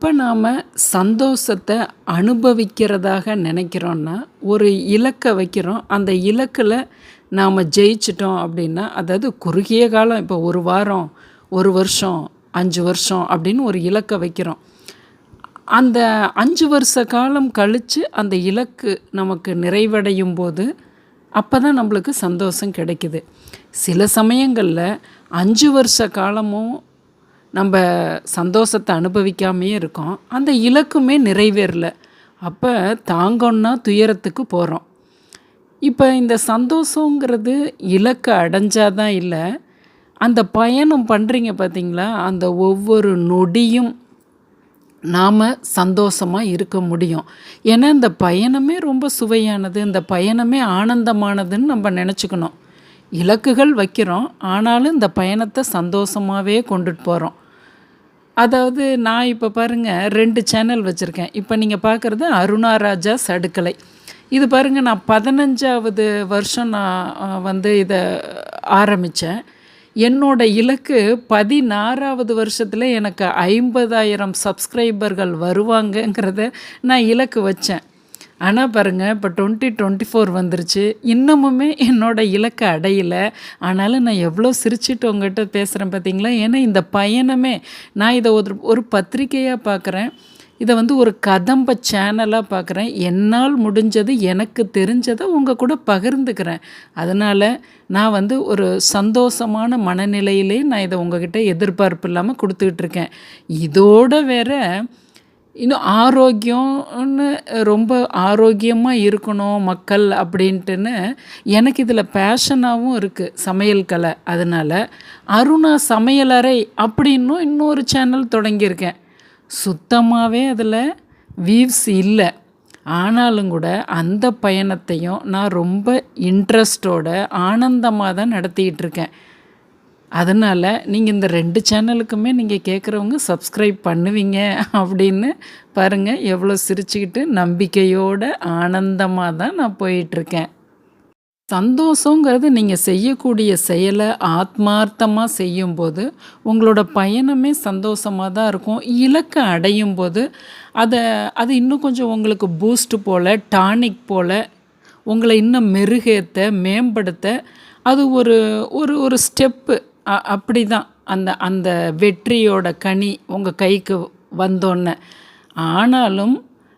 இப்போ நாம் சந்தோஷத்தை அனுபவிக்கிறதாக நினைக்கிறோன்னா ஒரு இலக்கை வைக்கிறோம். அந்த இலக்கில் நாம் ஜெயிச்சிட்டோம் அப்படின்னா அதாவது குறுகிய காலம் இப்போ ஒரு வாரம் ஒரு வருஷம் அஞ்சு வருஷம் அப்படின்னு ஒரு இலக்கை வைக்கிறோம். அந்த அஞ்சு வருஷ காலம் கழித்து அந்த இலக்கு நமக்கு நிறைவடையும் போது அப்போ தான் நம்மளுக்கு சந்தோஷம் கிடைக்குது. சில சமயங்களில் அஞ்சு வருஷ காலமும் நம்ம சந்தோஷத்தை அனுபவிக்காமையே இருக்கோம். அந்த இலக்குமே நிறைவேறல. அப்போ தாங்கன்னா துயரத்துக்கு போகிறோம் இப்போ இந்த சந்தோஷங்கிறது இலக்கை அடைஞ்சாதான் இல்லை. அந்த பயணம் பண்ணுறீங்க பார்த்தீங்களா அந்த ஒவ்வொரு நொடியும் நாம் சந்தோஷமாக இருக்க முடியும். ஏன்னா இந்த பயணமே ரொம்ப சுவையானது இந்த பயணமே ஆனந்தமானதுன்னு நம்ம நினச்சிக்கணும். இலக்குகள் வைக்கிறோம். ஆனாலும் இந்த பயணத்தை சந்தோஷமாகவே கொண்டுட்டு போகிறோம் அதாவது நான் இப்போ பாருங்கள் ரெண்டு சேனல் வச்சுருக்கேன். இப்போ நீங்கள் பார்க்குறது அருணா ராஜா சடுக்கலை. இது பாருங்கள் நான் பதினஞ்சாவது வருஷம் நான் வந்து இதை ஆரம்பித்தேன் என்னோட இலக்கு பதினாறாவது வருஷத்தில் எனக்கு ஐம்பதாயிரம் சப்ஸ்கிரைபர்கள் வருவாங்கங்கிறத நான் இலக்கு வச்சேன். ஆனால் பாருங்கள் இப்போ டுவெண்ட்டி டுவெண்ட்டி ஃபோர் வந்துருச்சு. இன்னமுமே என்னோடய இலக்கை அடையலை. ஆனாலும் நான் எவ்வளோ சிரிச்சிட்டு உங்கள்கிட்ட பேசுகிறேன் பார்த்தீங்களா ஏன்னா இந்த பயணமே நான் இதை ஒரு ஒரு பத்திரிகையாக பார்க்குறேன் இதை வந்து ஒரு கதம்ப சேனலாக பார்க்குறேன் என்னால் முடிஞ்சது எனக்கு தெரிஞ்சதை உங்கள் கூட பகிர்ந்துக்கிறேன். அதனால் நான் வந்து ஒரு சந்தோஷமான மனநிலையிலே நான் இதை உங்ககிட்ட எதிர்பார்ப்பு இல்லாமல் கொடுத்துக்கிட்டு இருக்கேன். இதோட வேற இன்னும் ஆரோக்கியம்னு ரொம்ப ஆரோக்கியமாக இருக்கணும் மக்கள் அப்படின்ட்டுன்னு எனக்கு இதில் பேஷனாகவும் இருக்குது சமையல் கலை. அதனால் அருணா சமையலறை அப்படின்னும் இன்னொரு சேனல் தொடங்கியிருக்கேன். சுத்தமாகவே அதில் வீவ்ஸ் இல்லை. ஆனாலும் கூட அந்த பயணத்தையும் நான் ரொம்ப இன்ட்ரெஸ்டோட ஆனந்தமாக தான் நடத்திக்கிட்டு இருக்கேன். அதனால் நீங்கள் இந்த ரெண்டு சேனலுக்குமே நீங்கள் கேட்குறவங்க சப்ஸ்கிரைப் பண்ணுவீங்க அப்படின்னு பாருங்கள் எவ்வளோ சிரிச்சுக்கிட்டு நம்பிக்கையோட ஆனந்தமாக தான் நான் போயிட்டுருக்கேன். சந்தோஷங்கிறது நீங்கள் செய்யக்கூடிய செயலை ஆத்மார்த்தமாக செய்யும்போது உங்களோட பயணமே சந்தோஷமாக தான் இருக்கும். இலக்கை அடையும் போது அதை அது இன்னும் கொஞ்சம் உங்களுக்கு பூஸ்ட் போல் டானிக் போல் உங்களை இன்னும் மெருகேற்ற மேம்படுத்த அது ஒரு ஒரு ஒரு ஸ்டெப்பு அப்படி தான் அந்த அந்த வெற்றியோட கனி உங்கள் கைக்கு வந்தோன்னே. ஆனாலும்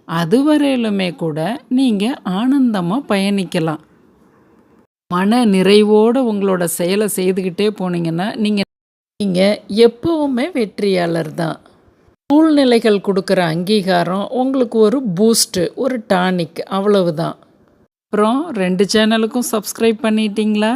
அதுவரையிலுமே கூட நீங்கள் ஆனந்தமாக பயணிக்கலாம். மன நிறைவோடு உங்களோட செயலை செய்துக்கிட்டே போனீங்கன்னா நீங்கள் நீங்கள் எப்போவுமே வெற்றியாளர் தான். சூழ்நிலைகள் கொடுக்குற அங்கீகாரம் உங்களுக்கு ஒரு பூஸ்ட்டு ஒரு டானிக் அவ்வளவு தான் அப்புறம் ரெண்டு சேனலுக்கும் சப்ஸ்கிரைப் பண்ணிட்டீங்களா?